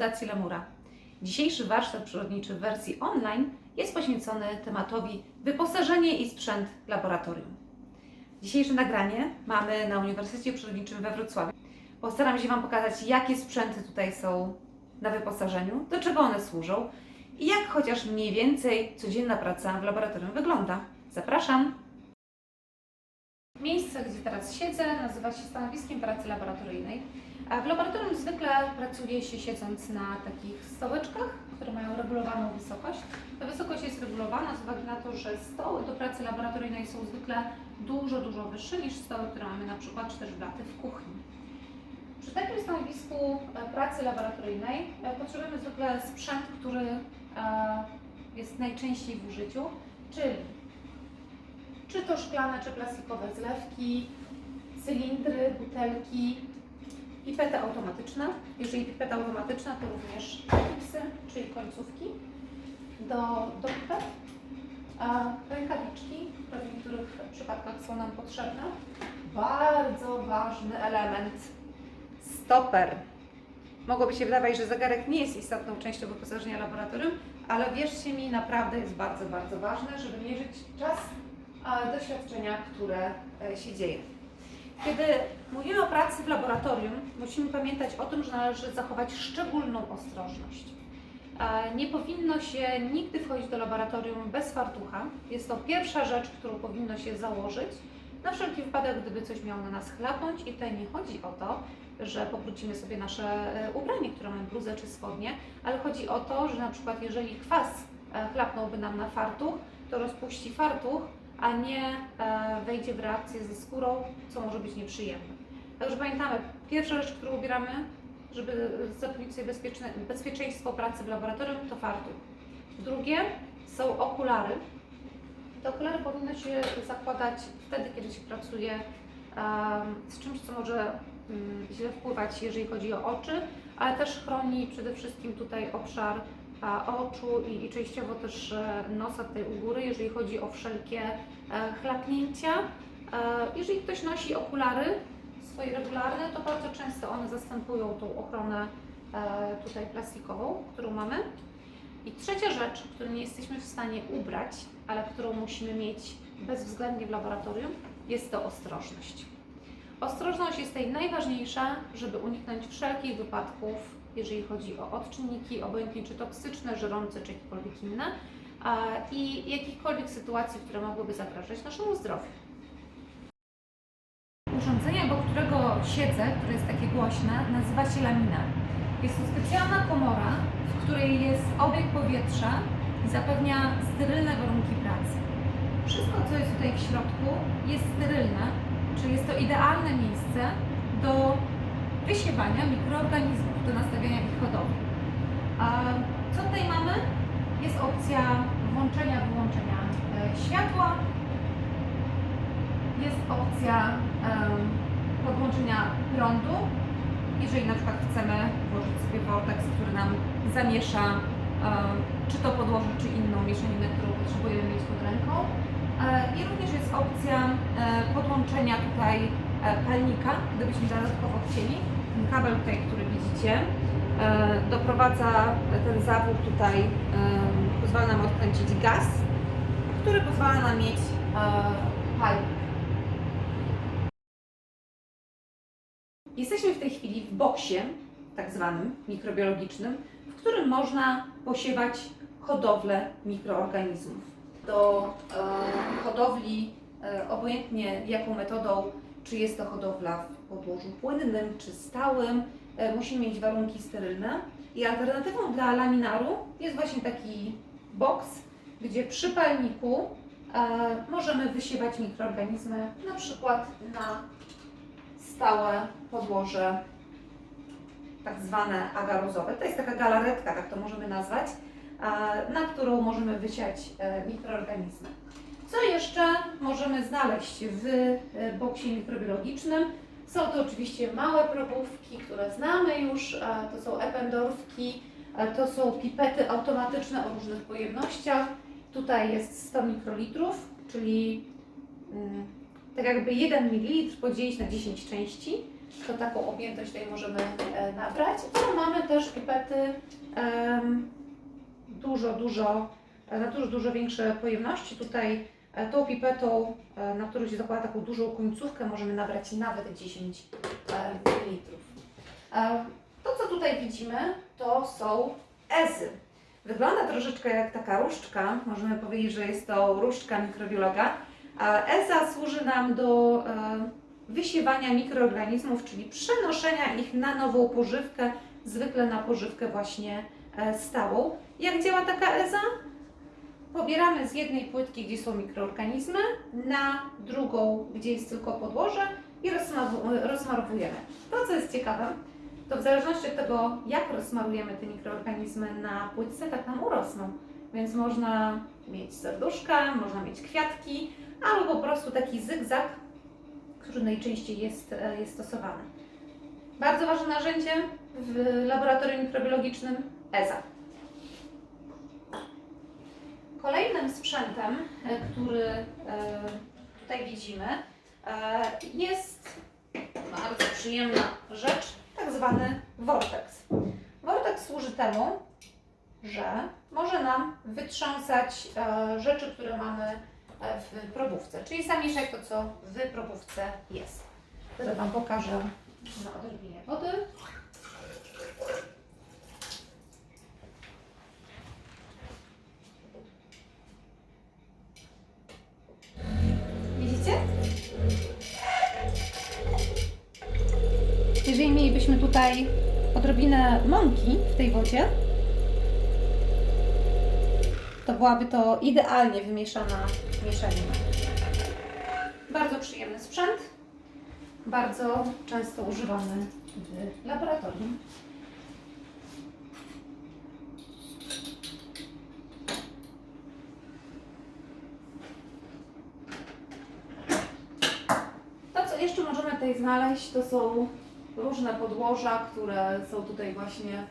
Fundacji Lemura. Dzisiejszy warsztat przyrodniczy w wersji online jest poświęcony tematowi wyposażenie i sprzęt laboratorium. Dzisiejsze nagranie mamy na Uniwersytecie Przyrodniczym we Wrocławiu. Postaram się Wam pokazać, jakie sprzęty tutaj są na wyposażeniu, do czego one służą i jak chociaż mniej więcej codzienna praca w laboratorium wygląda. Zapraszam! Miejsce, gdzie teraz siedzę, nazywa się stanowiskiem pracy laboratoryjnej. A w laboratorium zwykle pracuje się siedząc na takich stołeczkach, które mają regulowaną wysokość. Ta wysokość jest regulowana z uwagi na to, że stoły do pracy laboratoryjnej są zwykle dużo, dużo wyższe niż stoły, które mamy na przykład czy też blaty w kuchni. Przy takim stanowisku e, pracy laboratoryjnej e, potrzebujemy zwykle sprzęt, który e, jest najczęściej w użyciu, czyli czy to szklane, czy plastikowe zlewki, cylindry, butelki, pipety automatyczne. Jeżeli pipeta automatyczna, to również klipsy, czyli końcówki do, do pipet, rękawiczki, w niektórych przypadkach są nam potrzebne. Bardzo ważny element, stoper. Mogłoby się wydawać, że zegarek nie jest istotną częścią wyposażenia laboratorium, ale wierzcie mi, naprawdę jest bardzo, bardzo ważne, żeby mierzyć czas doświadczenia, które e, się dzieje. Kiedy mówimy o pracy w laboratorium, musimy pamiętać o tym, że należy zachować szczególną ostrożność. E, Nie powinno się nigdy wchodzić do laboratorium bez fartucha. Jest to pierwsza rzecz, którą powinno się założyć. Na wszelki wypadek, gdyby coś miało na nas chlapnąć, i tutaj nie chodzi o to, że pobrudzimy sobie nasze e, ubranie, które mamy bluzę czy spodnie, ale chodzi o to, że na przykład jeżeli kwas chlapnąłby nam na fartuch, to rozpuści fartuch, a nie e, wejdzie w reakcję ze skórą, co może być nieprzyjemne. Także pamiętamy, pierwsza rzecz, którą ubieramy, żeby zapewnić sobie bezpieczeństwo pracy w laboratorium, to fartuch. Drugie są okulary. Te okulary powinno się zakładać wtedy, kiedy się pracuje z czymś, co może mm, źle wpływać, jeżeli chodzi o oczy, ale też chroni przede wszystkim tutaj obszar oczu i, i częściowo też e, nosa tutaj u góry, jeżeli chodzi o wszelkie e, chlapnięcia. E, Jeżeli ktoś nosi okulary swoje regularne, to bardzo często one zastępują tą ochronę e, tutaj plastikową, którą mamy. I trzecia rzecz, której nie jesteśmy w stanie ubrać, ale którą musimy mieć bezwzględnie w laboratorium, jest to ostrożność. Ostrożność jest tutaj najważniejsza, żeby uniknąć wszelkich wypadków, jeżeli chodzi o odczynniki, obojętnie czy toksyczne, żerące, czy jakiekolwiek inne, i jakichkolwiek sytuacji, które mogłyby zagrażać naszemu zdrowiu. Urządzenie, obok którego siedzę, które jest takie głośne, nazywa się lamina. Jest to specjalna komora, w której jest obieg powietrza i zapewnia sterylne warunki pracy. Wszystko, co jest tutaj w środku, jest sterylne, czyli jest to idealne miejsce do wysiewania mikroorganizmów, do nastawiania ich hodowli. Co tutaj mamy? Jest opcja włączenia, wyłączenia e, światła, jest opcja podłączenia prądu. Jeżeli na przykład chcemy włożyć sobie vortex, który nam zamiesza czy to podłoże, czy inną mieszaninę, którą potrzebujemy mieć pod ręką. E, I również jest opcja e, podłączenia tutaj palnika, gdybyśmy dodatkowo chcieli. Ten kabel tutaj, który widzicie, e, doprowadza ten zawór tutaj, e, pozwala nam odkręcić gaz, który pozwala nam mieć e, palnik. Jesteśmy w tej chwili w boksie, tak zwanym mikrobiologicznym, w którym można posiewać hodowlę mikroorganizmów. Do e, hodowli, e, obojętnie jaką metodą, czy jest to hodowla w podłożu płynnym, czy stałym, e, musimy mieć warunki sterylne. I alternatywą dla laminaru jest właśnie taki boks, gdzie przy palniku e, możemy wysiewać mikroorganizmy, na przykład na stałe podłoże, tak zwane agarozowe. To jest taka galaretka, tak to możemy nazwać, e, na którą możemy wysiać mikroorganizmy. Co jeszcze możemy znaleźć w boksie mikrobiologicznym? Są to oczywiście małe probówki, które znamy już, e, to są ependorfki, e, to są pipety automatyczne o różnych pojemnościach. Tutaj jest 100 mikrolitrów, czyli mm, tak jakby 1 ml podzielić na 10 części. to taką objętość tutaj możemy e, nabrać. Ale mamy też pipety dużo, dużo, na dużo, dużo większe pojemności. Tutaj tą pipetą, e, na którą się zakłada taką dużą końcówkę, możemy nabrać nawet 10 e. E, To, co tutaj widzimy, to są ezy. Wygląda troszeczkę jak taka różdżka. Możemy powiedzieć, że jest to różdżka mikrobiologa. EZA służy nam do e, wysiewania mikroorganizmów, czyli przenoszenia ich na nową pożywkę, zwykle na pożywkę właśnie e, stałą. Jak działa taka EZA? Pobieramy z jednej płytki, gdzie są mikroorganizmy, na drugą, gdzie jest tylko podłoże i rozmarowujemy. To, co jest ciekawe, to w zależności od tego, jak rozsmarujemy te mikroorganizmy na płytce, tak nam urosną. Więc można mieć serduszka, można mieć kwiatki, albo po prostu taki zygzak, który najczęściej jest, e, jest stosowany. Bardzo ważne narzędzie w laboratorium mikrobiologicznym EZA. Kolejnym sprzętem, e, który e, tutaj widzimy, e, jest bardzo przyjemna rzecz, tak zwany Vortex. Vortex służy temu, że może nam wytrząsać rzeczy, które mamy w probówce, czyli zamieszać to, co w probówce jest. Teraz Wam pokażę na odrobinie wody. Jeżeli mielibyśmy tutaj odrobinę mąki w tej wodzie, to byłaby to idealnie wymieszana mieszanina. Bardzo przyjemny sprzęt, bardzo często używany w laboratorium. To, co jeszcze możemy tutaj znaleźć, to są różne podłoża, które są tutaj właśnie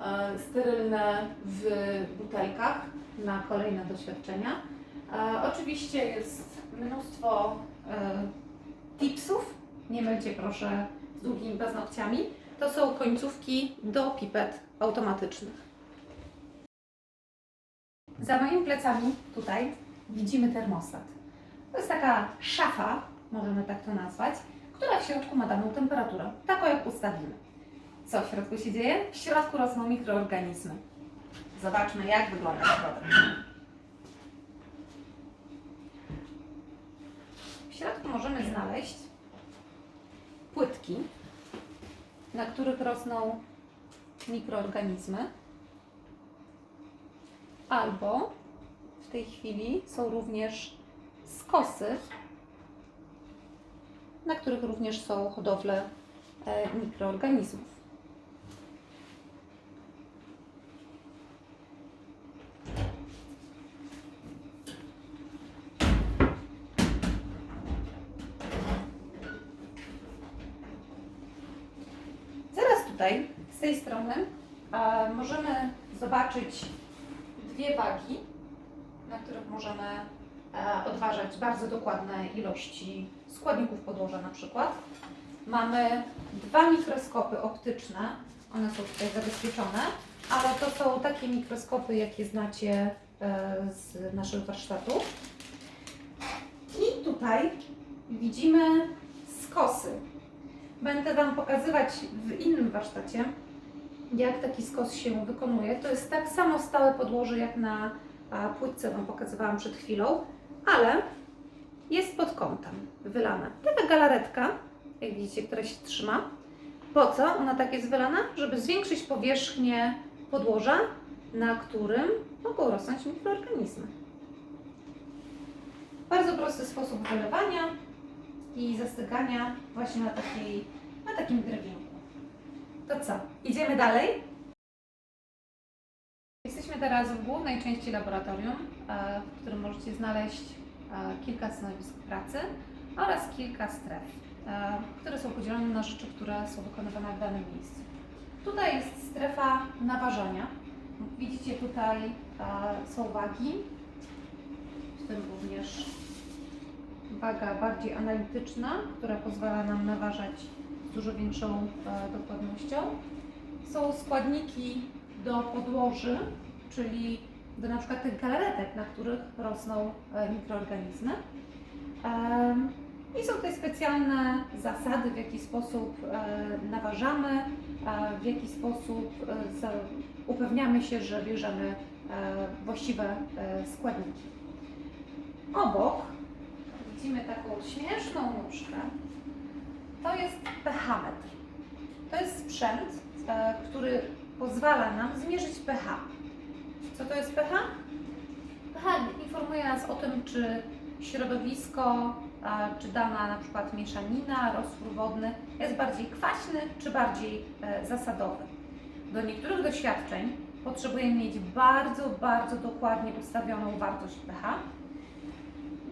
e, sterylne w butelkach na kolejne doświadczenia. E, oczywiście jest mnóstwo e, tipsów. Nie mylcie proszę z długimi paznokciami. To są końcówki do pipet automatycznych. Za moimi plecami tutaj widzimy termostat. To jest taka szafa, możemy tak to nazwać, która w środku ma daną temperaturę, taką jak ustawimy. Co w środku się dzieje? W środku rosną mikroorganizmy. Zobaczmy, jak wygląda środek. W środku możemy znaleźć płytki, na których rosną mikroorganizmy, albo w tej chwili są również skosy, na których również są hodowle e, mikroorganizmów. Zaraz tutaj, z tej strony, e, możemy zobaczyć dwie wagi, na których możemy e, odważać bardzo dokładne ilości składników podłoża na przykład. Mamy dwa mikroskopy optyczne, one są tutaj zabezpieczone, ale to są takie mikroskopy, jakie znacie e, z naszych warsztatów. I tutaj widzimy skosy. Będę Wam pokazywać w innym warsztacie, jak taki skos się wykonuje. To jest tak samo stałe podłoże, jak na płytce Wam pokazywałam przed chwilą, ale jest pod kątem wylana. Taka galaretka, jak widzicie, która się trzyma. Po co ona tak jest wylana? Żeby zwiększyć powierzchnię podłoża, na którym mogą rosnąć mikroorganizmy. Bardzo prosty sposób wylewania i zastygania właśnie na, takiej, na takim drewnianku. To co? Idziemy dalej? Jesteśmy teraz w głównej części laboratorium, e, w którym możecie znaleźć kilka stanowisk pracy oraz kilka stref, e, które są podzielone na rzeczy, które są wykonywane w danym miejscu. Tutaj jest strefa naważania. Widzicie tutaj e, są wagi, w tym również waga bardziej analityczna, która pozwala nam naważać dużo większą e, dokładnością. Są składniki do podłoży, czyli do na przykład tych galaretek, na których rosną e, mikroorganizmy. I są tutaj specjalne zasady, w jaki sposób e, naważamy, e, w jaki sposób upewniamy się, że bierzemy właściwe składniki. Obok widzimy taką śmieszną nóżkę. To jest pH-metr. To jest sprzęt, który pozwala nam zmierzyć pH. Co to jest pH? pH informuje nas o tym, czy środowisko, czy dana na przykład mieszanina, roztwór wodny jest bardziej kwaśny, czy bardziej e, zasadowy. Do niektórych doświadczeń potrzebujemy mieć bardzo, bardzo dokładnie ustawioną wartość pH,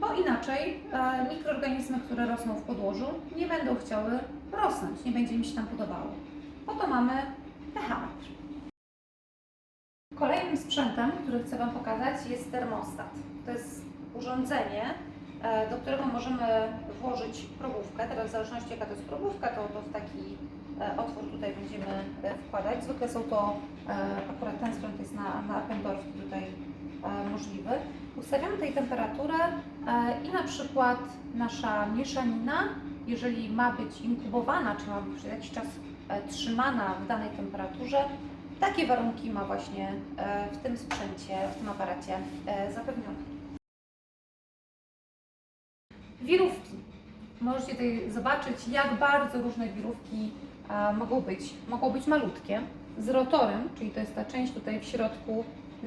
bo inaczej e, mikroorganizmy, które rosną w podłożu, nie będą chciały rosnąć, nie będzie im się tam podobało. Po to mamy pH-metr. Kolejnym sprzętem, który chcę Wam pokazać, jest termostat. To jest urządzenie, e, do którego możemy włożyć probówkę. Teraz w zależności jaka to jest probówka, to, to w taki e, otwór tutaj będziemy e, wkładać. Zwykle są to, akurat ten sprzęt jest na, na Appendorfie tutaj możliwy. Ustawiamy tutaj temperaturę i na przykład nasza mieszanina, jeżeli ma być inkubowana, czy ma być przez jakiś czas trzymana w danej temperaturze, takie warunki ma właśnie e, w tym sprzęcie, w tym aparacie e, zapewnione. Wirówki. Możecie tutaj zobaczyć, jak bardzo różne wirówki e, mogą być. Mogą być malutkie, z rotorem, czyli to jest ta część tutaj w środku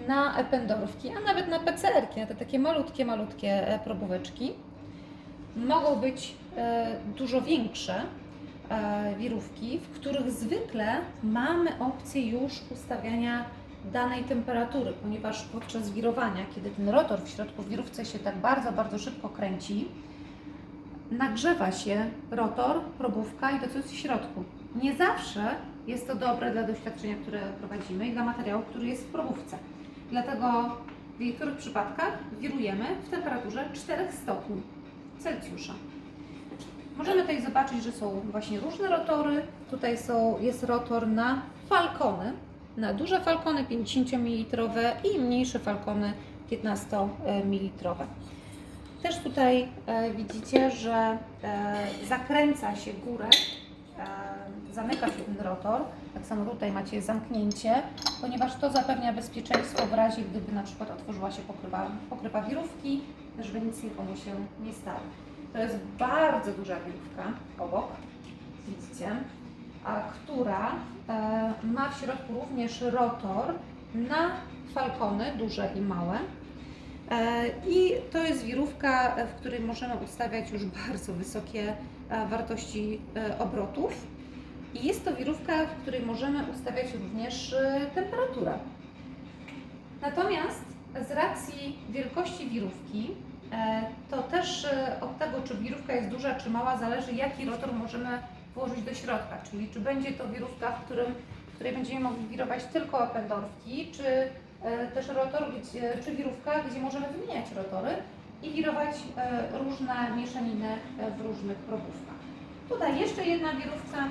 na ependorówki, a nawet na PCR-ki, na te takie malutkie, malutkie probóweczki. Mogą być dużo większe wirówki, w których zwykle mamy opcję już ustawiania danej temperatury, ponieważ podczas wirowania, kiedy ten rotor w środku wirówce się tak bardzo, bardzo szybko kręci, nagrzewa się rotor, probówka i to, co jest w środku. Nie zawsze jest to dobre dla doświadczenia, które prowadzimy i dla materiału, który jest w probówce. Dlatego w niektórych przypadkach wirujemy w temperaturze 4 stopni Celsjusza. Możemy tutaj zobaczyć, że są właśnie różne rotory. Tutaj są, jest rotor na falkony, na duże falkony 50 ml i mniejsze falkony 15 ml. Też tutaj e, widzicie, że e, zakręca się górę, e, zamyka się ten rotor. Tak samo tutaj macie zamknięcie, ponieważ to zapewnia bezpieczeństwo w razie, gdyby na przykład otworzyła się pokrywa, pokrywa wirówki, żeby nic nikomu się nie stało. To jest bardzo duża wirówka obok, widzicie, a która e, ma w środku również rotor na falkony, duże i małe. E, I to jest wirówka, w której możemy ustawiać już bardzo wysokie e, wartości e, obrotów. I jest to wirówka, w której możemy ustawiać również e, temperaturę. Natomiast z racji wielkości wirówki, to też e, od tego, czy wirówka jest duża czy mała, zależy jaki rotor możemy włożyć do środka. Czyli czy będzie to wirówka, w, którym, w której będziemy mogli wirować tylko opendorfki, czy e, też rotor, gdzie, czy wirówka, gdzie możemy wymieniać rotory i wirować e, różne mieszaniny e, w różnych probówkach. Tutaj jeszcze jedna wirówka,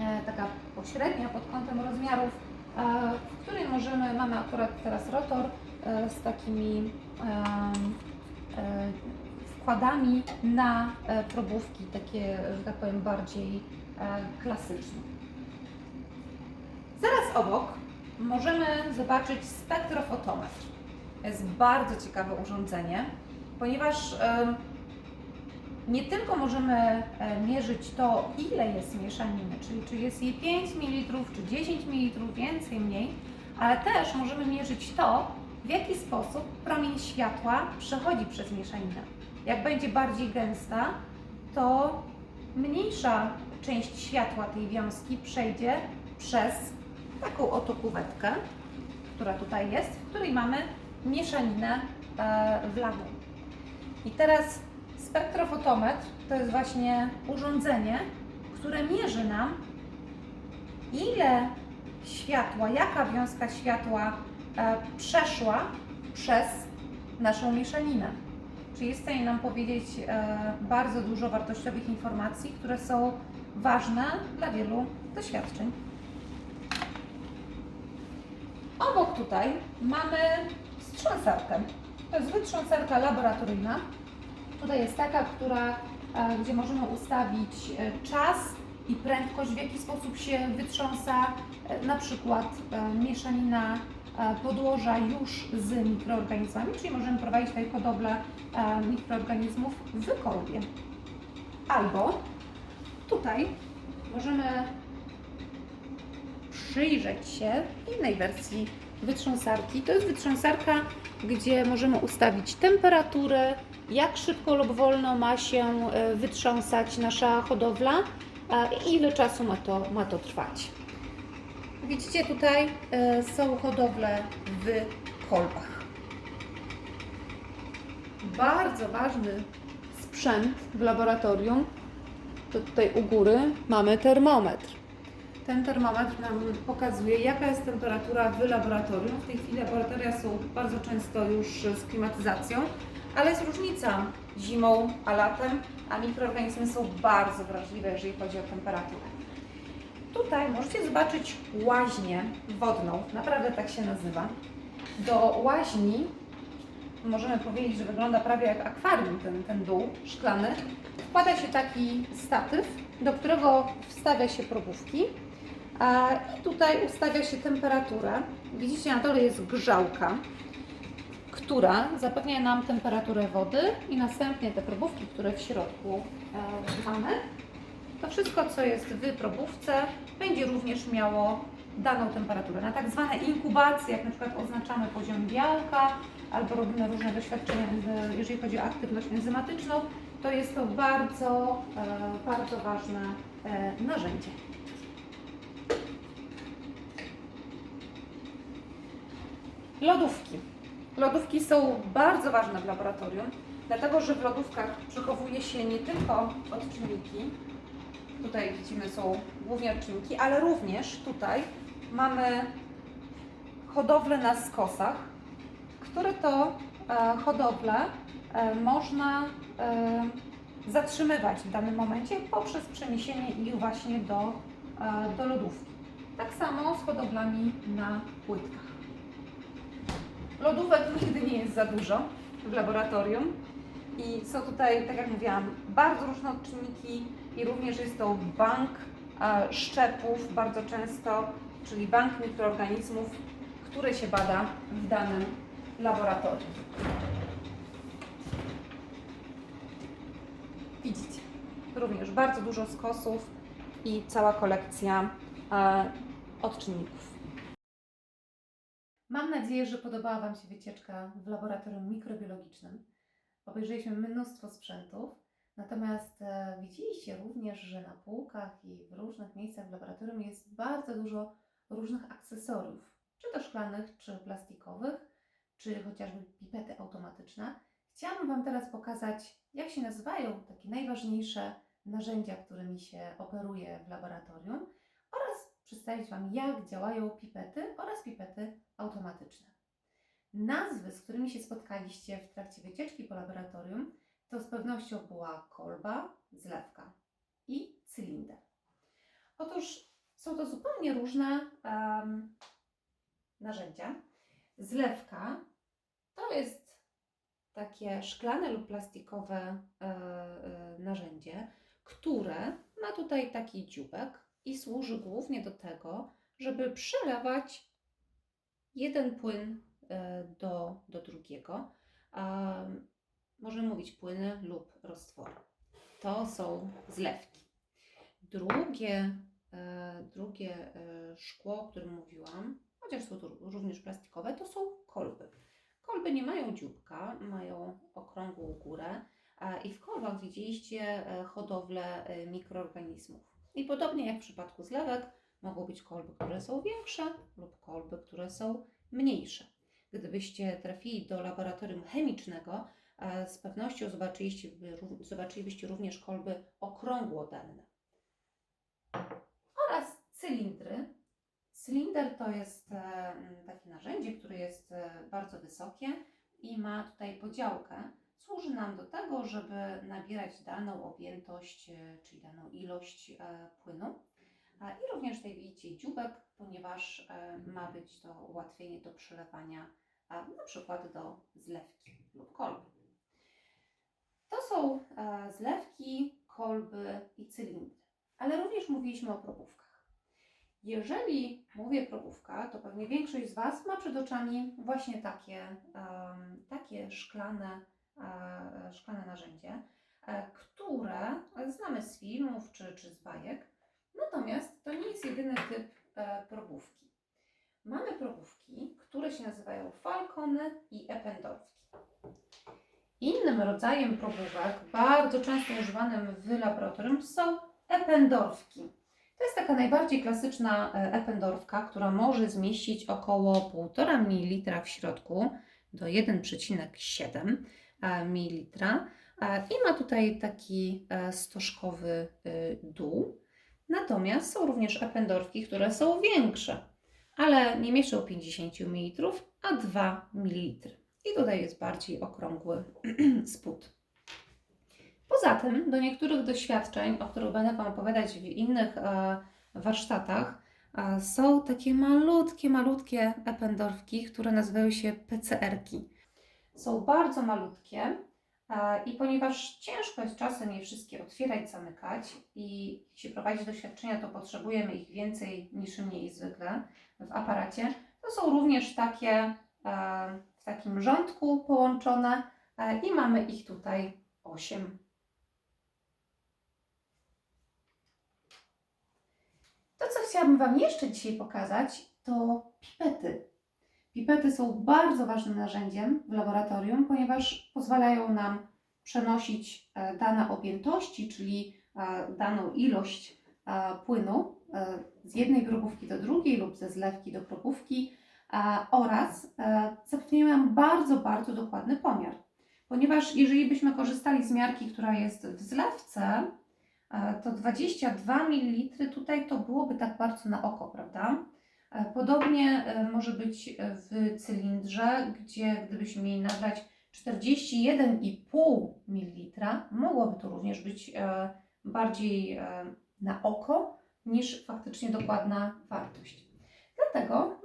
e, taka pośrednia pod kątem rozmiarów, e, w której możemy, mamy akurat teraz rotor e, z takimi e, wkładami na e, probówki, takie, że tak powiem, bardziej e, klasyczne. Zaraz obok możemy zobaczyć spektrofotometr. Jest bardzo ciekawe urządzenie, ponieważ nie tylko możemy e, mierzyć to, ile jest mieszaniny, czyli czy jest jej 5 ml, czy 10 ml, więcej, mniej, ale też możemy mierzyć to, w jaki sposób promień światła przechodzi przez mieszaninę. Jak będzie bardziej gęsta, to mniejsza część światła tej wiązki przejdzie przez taką oto kuwetkę, która tutaj jest, w której mamy mieszaninę e, wlaną. I teraz spektrofotometr to jest właśnie urządzenie, które mierzy nam, ile światła, jaka wiązka światła przeszła przez naszą mieszaninę. Czyli jest w stanie nam powiedzieć e, bardzo dużo wartościowych informacji, które są ważne dla wielu doświadczeń. Obok tutaj mamy wstrząsarkę. To jest wytrząsarka laboratoryjna. Tutaj jest taka, która, e, gdzie możemy ustawić e, czas i prędkość, w jaki sposób się wytrząsa e, na przykład e, mieszanina e, podłoża już z mikroorganizmami, czyli możemy prowadzić tutaj hodowlę e, mikroorganizmów w kolbie. Albo tutaj możemy przyjrzeć się innej wersji wytrząsarki. To jest wytrząsarka, gdzie możemy ustawić temperaturę, jak szybko lub wolno ma się e, wytrząsać nasza hodowla i ile czasu ma to, ma to trwać. Widzicie tutaj e, są hodowle w kolbach. Bardzo ważny sprzęt w laboratorium. To tutaj u góry mamy termometr. Ten termometr nam pokazuje, jaka jest temperatura w laboratorium. W tej chwili laboratoria są bardzo często już z klimatyzacją, ale jest różnica zimą a latem, a mikroorganizmy są bardzo wrażliwe, jeżeli chodzi o temperaturę. Tutaj możecie zobaczyć łaźnię wodną, naprawdę tak się nazywa. Do łaźni możemy powiedzieć, że wygląda prawie jak akwarium ten, ten dół szklany. Wkłada się taki statyw, do którego wstawia się probówki. I tutaj ustawia się temperaturę. Widzicie, na dole jest grzałka, która zapewnia nam temperaturę wody i następnie te probówki, które w środku e, mamy. To wszystko, co jest w probówce, będzie również miało daną temperaturę. Na tak zwane inkubacje, jak na przykład oznaczamy poziom białka, albo robimy różne doświadczenia, jeżeli chodzi o aktywność enzymatyczną, to jest to bardzo, e, bardzo ważne e, narzędzie. Lodówki. Lodówki są bardzo ważne w laboratorium, dlatego że w lodówkach przechowuje się nie tylko odczynniki, tutaj widzimy są głównie odczynniki, ale również tutaj mamy hodowlę na skosach, które to e, hodowle e, można e, zatrzymywać w danym momencie poprzez przeniesienie ich właśnie do, do lodówki. Tak samo z hodowlami na płytkach. Lodówek nigdy nie jest za dużo w laboratorium i są tutaj, tak jak mówiłam, bardzo różne odczynniki i również jest to bank e, szczepów bardzo często, czyli bank mikroorganizmów, które się bada w danym laboratorium. Widzicie, również bardzo dużo skosów i cała kolekcja e, odczynników. Mam nadzieję, że podobała Wam się wycieczka w laboratorium mikrobiologicznym. Obejrzeliśmy mnóstwo sprzętów, natomiast e, widzieliście również, że na półkach i w różnych miejscach w laboratorium jest bardzo dużo różnych akcesoriów, czy to szklanych, czy plastikowych, czy chociażby pipety automatyczne. Chciałabym Wam teraz pokazać, jak się nazywają takie najważniejsze narzędzia, którymi się operuje w laboratorium oraz przedstawić Wam, jak działają pipety oraz pipety automatyczne. Nazwy, z którymi się spotkaliście w trakcie wycieczki po laboratorium, to z pewnością była kolba, zlewka i cylinder. Otóż są to zupełnie różne em, narzędzia. Zlewka to jest takie szklane lub plastikowe e, e, narzędzie, które ma tutaj taki dziubek i służy głównie do tego, żeby przelewać jeden płyn e, do, do drugiego. Um, możemy mówić płyny lub roztwory. To są zlewki. Drugie, e, drugie e, szkło, o którym mówiłam, chociaż są również plastikowe, to są kolby. Kolby nie mają dzióbka, mają okrągłą górę i w kolbach widzieliście e, hodowlę mikroorganizmów. I podobnie jak w przypadku zlewek, mogą być kolby, które są większe lub kolby, które są mniejsze. Gdybyście trafili do laboratorium chemicznego, z pewnością zobaczylibyście również kolby okrągłodenne. Oraz cylindry. Cylinder to jest e, takie narzędzie, które jest e, bardzo wysokie i ma tutaj podziałkę, służy nam do tego, żeby nabierać daną objętość, e, czyli daną ilość e, płynu. I również tutaj widzicie dziubek, ponieważ e, ma być to ułatwienie do przelewania na przykład do zlewki lub kolby. To są e, zlewki, kolby i cylindry, ale również mówiliśmy o probówkach. Jeżeli mówię probówka, to pewnie większość z Was ma przed oczami właśnie takie, takie szklane, e, szklane narzędzie, e, które znamy z filmów czy, czy z bajek. Natomiast to nie jest jedyny typ probówki. Mamy probówki, które się nazywają falcony i ependorfki. Innym rodzajem probówek, bardzo często używanym w laboratorium, są ependorfki. To jest taka najbardziej klasyczna e, ependorfka, która może zmieścić około 1,5 ml w środku do 1,7 ml e, i ma tutaj taki e, stożkowy dół. Natomiast są również ependorfki, które są większe, ale nie mieszczą 50 ml, a 2 ml. I tutaj jest bardziej okrągły spód. Poza tym, do niektórych doświadczeń, o których będę Wam opowiadać w innych e, warsztatach, e, są takie malutkie, malutkie ependorfki, które nazywają się PCR-ki. Są bardzo malutkie e, i ponieważ ciężko jest czasem je wszystkie otwierać, zamykać i jeśli prowadzić doświadczenia, to potrzebujemy ich więcej niż mniej zwykle w aparacie, to są również takie w takim rządku połączone e, i mamy ich tutaj 8. To, co chciałabym Wam jeszcze dzisiaj pokazać, to pipety. Pipety są bardzo ważnym narzędziem w laboratorium, ponieważ pozwalają nam przenosić e, dane objętości, czyli e, daną ilość płynu z jednej probówki do drugiej lub ze zlewki do probówki e, oraz e, zapewniają nam bardzo, bardzo dokładny pomiar. Ponieważ jeżeli byśmy korzystali z miarki, która jest w zlewce, e, to 22 ml tutaj to byłoby tak bardzo na oko, prawda? E, Podobnie e, może być w cylindrze, gdzie gdybyśmy mieli nabrać 41,5 ml, mogłoby to również być e, bardziej e, na oko niż faktycznie dokładna wartość. Dlatego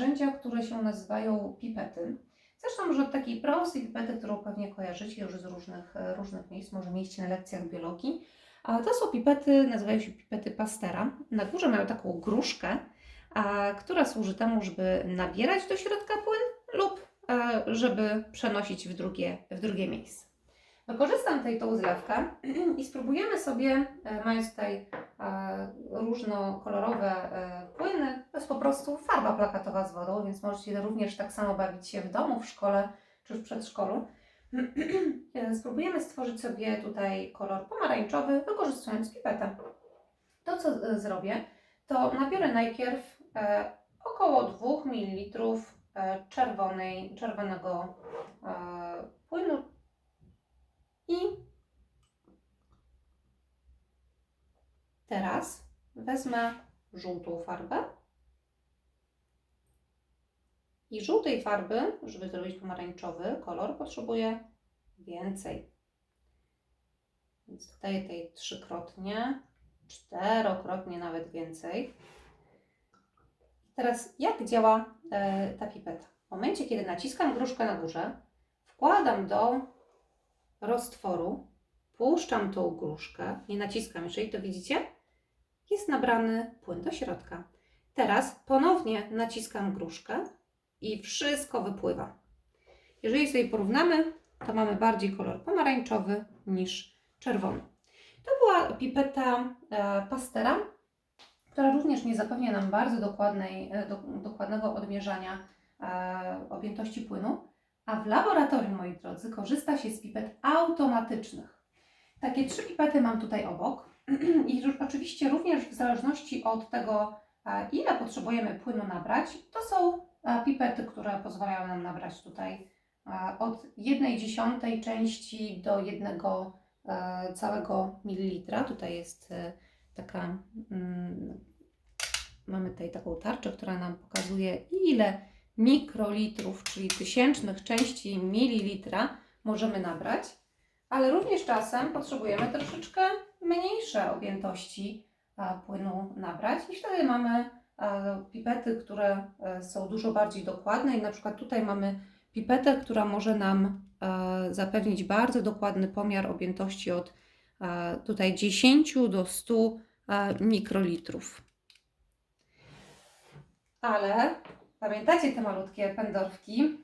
narzędzia, które się nazywają pipety. Zresztą od takiej prostej pipety, którą pewnie kojarzycie już z różnych, e, różnych miejsc, może mieliście na lekcjach biologii. A to są pipety, nazywają się pipety Pastera. Na górze mają taką gruszkę, a, która służy temu, żeby nabierać do środka płyn lub e, żeby przenosić w drugie, w drugie miejsce. Wykorzystam tutaj tą zlewkę i spróbujemy sobie, e, mając tutaj e, różnokolorowe e, płyny, to jest po prostu farba plakatowa z wodą, więc możecie również tak samo bawić się w domu, w szkole czy w przedszkolu. Spróbujemy stworzyć sobie tutaj kolor pomarańczowy, wykorzystując pipetę. To, co zrobię, to nabiorę najpierw około 2 ml czerwonej, czerwonego płynu i teraz wezmę żółtą farbę i żółtej farby, żeby zrobić pomarańczowy kolor, potrzebuję więcej. Więc dodaję tej trzykrotnie, czterokrotnie nawet więcej. Teraz jak działa e, ta pipeta? W momencie, kiedy naciskam gruszkę na górze, wkładam do roztworu, puszczam tą gruszkę, nie naciskam, jeżeli to widzicie, jest nabrany płyn do środka. Teraz ponownie naciskam gruszkę i wszystko wypływa. Jeżeli sobie porównamy, to mamy bardziej kolor pomarańczowy niż czerwony. To była pipeta e, Pastera, która również nie zapewnia nam bardzo dokładnej, e, do, dokładnego odmierzania e, objętości płynu, a w laboratorium, moi drodzy, korzysta się z pipet automatycznych. Takie trzy pipety mam tutaj obok i oczywiście również w zależności od tego, ile potrzebujemy płynu nabrać, to są pipety, które pozwalają nam nabrać tutaj od 1 dziesiątej części do jednego e, całego mililitra. Tutaj jest e, taka, mm, mamy tutaj taką tarczę, która nam pokazuje ile mikrolitrów, czyli tysięcznych części mililitra możemy nabrać, ale również czasem potrzebujemy troszeczkę mniejsze objętości e, płynu nabrać i wtedy mamy e, pipety, które e, są dużo bardziej dokładne i na przykład tutaj mamy pipetę, która może nam zapewnić bardzo dokładny pomiar objętości od tutaj 10 do 100 e, mikrolitrów. Ale pamiętacie te malutkie pendorfki?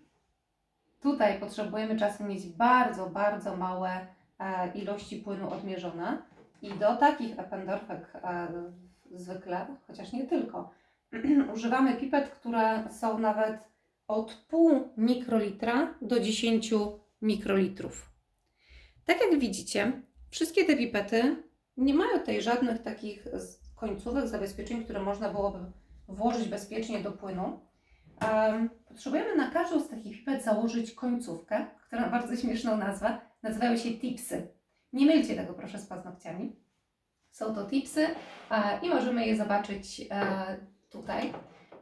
Tutaj potrzebujemy czasem mieć bardzo, bardzo małe e, ilości płynu odmierzone i do takich pendorfek e, zwykle, chociaż nie tylko, używamy pipet, które są nawet od pół mikrolitra do 10 mikrolitrów. Tak jak widzicie, wszystkie te pipety nie mają tutaj żadnych takich końcówek, zabezpieczeń, które można byłoby włożyć bezpiecznie do płynu. Em, potrzebujemy na każdą z takich pipet założyć końcówkę, która ma bardzo śmieszną nazwę. Nazywają się tipsy. Nie mylcie tego proszę z paznokciami. Są to tipsy e, i możemy je zobaczyć e, tutaj.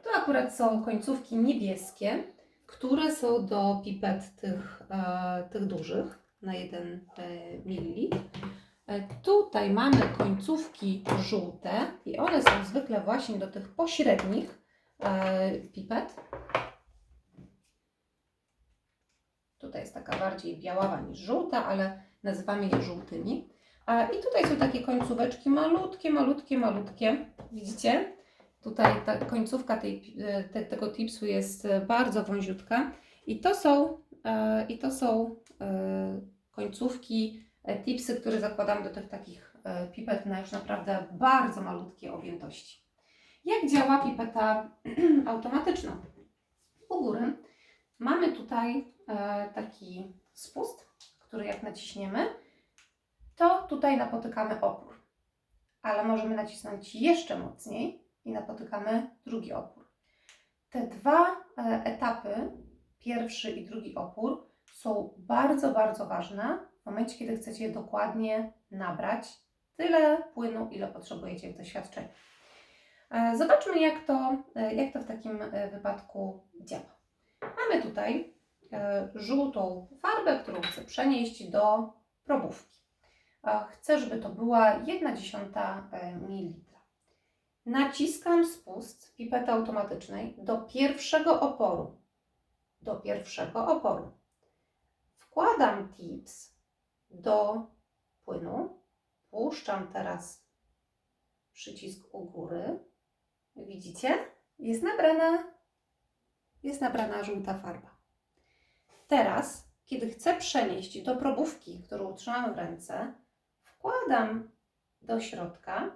Tu akurat są końcówki niebieskie, które są do pipet tych, e, tych dużych na 1 e, ml. Tutaj mamy końcówki żółte i one są zwykle właśnie do tych pośrednich pipet. Tutaj jest taka bardziej biaława niż żółta, ale nazywamy je żółtymi. I tutaj są takie końcóweczki malutkie, malutkie, malutkie. Widzicie? Tutaj ta końcówka tej, e, te, tego tipsu jest e, bardzo wąziutka. I to są, e, i to są e, końcówki, e, tipsy, które zakładamy do tych takich e, pipet na już naprawdę bardzo malutkie objętości. Jak działa pipeta automatyczna? U góry mamy tutaj e, taki spust, który jak naciśniemy, to tutaj napotykamy opór. Ale możemy nacisnąć jeszcze mocniej i napotykamy drugi opór. Te dwa e, etapy, pierwszy i drugi opór, są bardzo, bardzo ważne w momencie, kiedy chcecie dokładnie nabrać tyle płynu, ile potrzebujecie w doświadczeniu. E, Zobaczmy, jak to, e, jak to w takim e, wypadku działa. Mamy tutaj żółtą farbę, którą chcę przenieść do probówki. Chcę, żeby to była 1 dziesiąta mililitra. Naciskam spust pipety automatycznej do pierwszego oporu. Do pierwszego oporu. Wkładam tips do płynu. Puszczam teraz przycisk u góry. Widzicie? Jest nabrana, jest nabrana żółta farba. Teraz, kiedy chcę przenieść do probówki, którą trzymam w ręce, wkładam do środka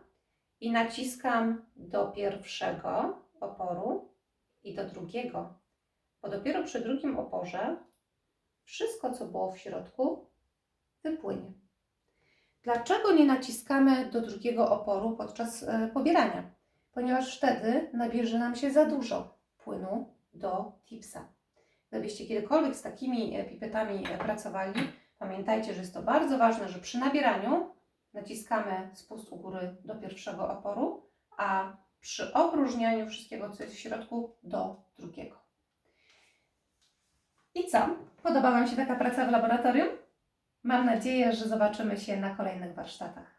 i naciskam do pierwszego oporu i do drugiego, bo dopiero przy drugim oporze wszystko, co było w środku, wypłynie. Dlaczego nie naciskamy do drugiego oporu podczas e, pobierania? Ponieważ wtedy nabierze nam się za dużo płynu do tipsa. Gdybyście kiedykolwiek z takimi e, pipetami e, pracowali, pamiętajcie, że jest to bardzo ważne, że przy nabieraniu naciskamy spust u góry do pierwszego oporu, a przy opróżnianiu wszystkiego, co jest w środku, do drugiego. I co? Podoba Wam się taka praca w laboratorium? Mam nadzieję, że zobaczymy się na kolejnych warsztatach.